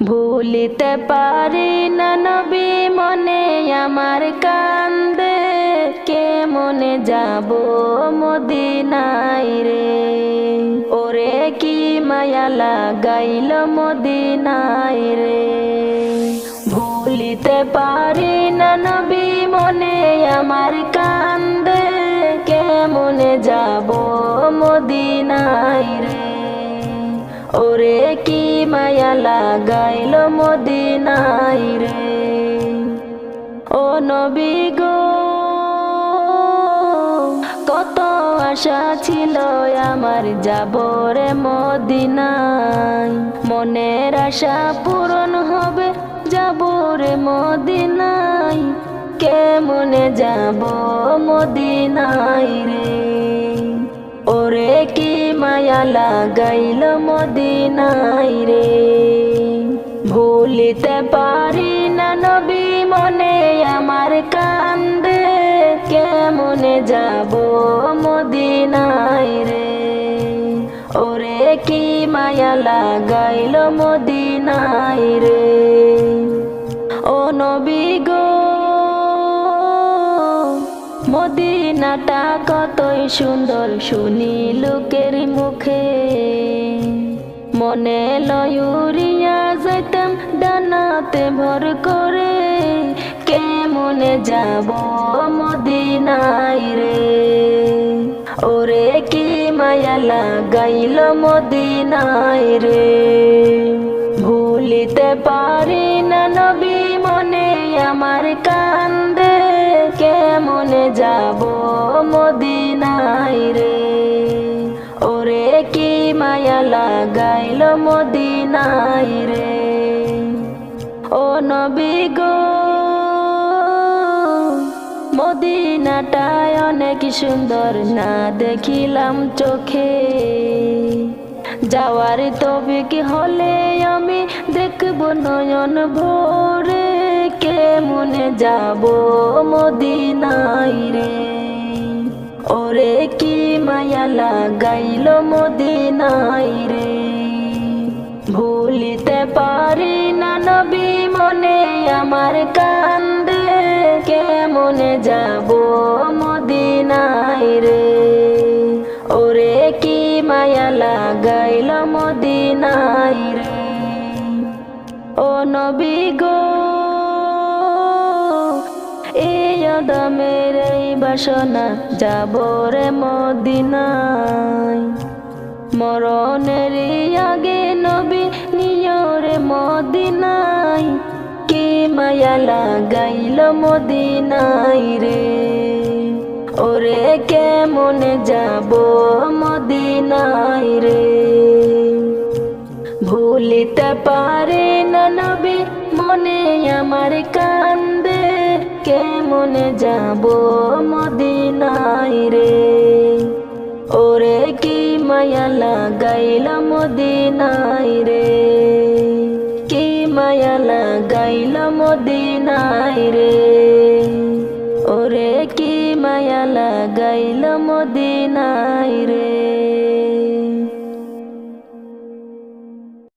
ভুলিতে পারি না নবী মনে আমার কান্দে, কে মনে যাব মদিনাই রে? ওরে কি মায়া লাগাইল মদিনাই রে? ভুলিতে পারি না নবী মনে আমার কান্দে, কে মনে যাব মদিনাই রে? ওরে কি মায়া লাগাইল মদিনাই রে? ও নবী গো, কত আশা ছিল আমার যাব রে মদিনাই মনের আশা পূরণ হবে যাব রে মদিনাই কে মনে যাব মদিনাই রে? ওরে কি মায়া লাগাইল মদিনাই রে। ভুলিতে পারি না নবী মনে, আমার কান্দে কেমনে যাব মদিনাই রে। ওরে কি মায়া লাগাইল মদিনাই রে। ও নবী গো মদিনাটা কতই সুন্দর, শুনি লোকের মুখে। মনে লয়ুরিয়া যেতাম ডানাতে ভর করে। মনে যাব মদিনাই রে? ওরে কি মায়া লাগাইল মদিনাই রে? ভুলিতে পারি না নবী মনে আমার কান্দে। কেমনে যাব মদিনাই রে? ওরে কি মায়া লাগাইল মদিনাই রে? ও নবী গো, মদিনাটায় অনেক সুন্দর না দেখিলাম চোখে। যাওয়ার তবে কি হলে আমি দেখব নয়ন ভোরে কে মনে যাব মদিনাই মায়া লাগাইল মদিনাই রে। ভুলিতে পারি না নবী মনে আমার কান্দে কে মনে যাব মদিনাই রে? ওরে কি মায়া লাগাইল মদিনাই রে? ও নবী গো এই অদমের এই বাসনা, যাব রে মদিনাই মরণের আগে নবী নিয়রে মদিনাই কি মায়া লাগাইল মদিনাই রে? ওরে কে মনে যাব মদিনাই রে? ভুলিতে পারে না নবী মনে আমার কে মনে যাব মদিনাই রে। ওরে কি মায়া লাগাইল মদিনাই রে? কি মায়া লাগাইল মদিনাই রে? ওরে কি মায়া লাগাইল মদিনাই রে?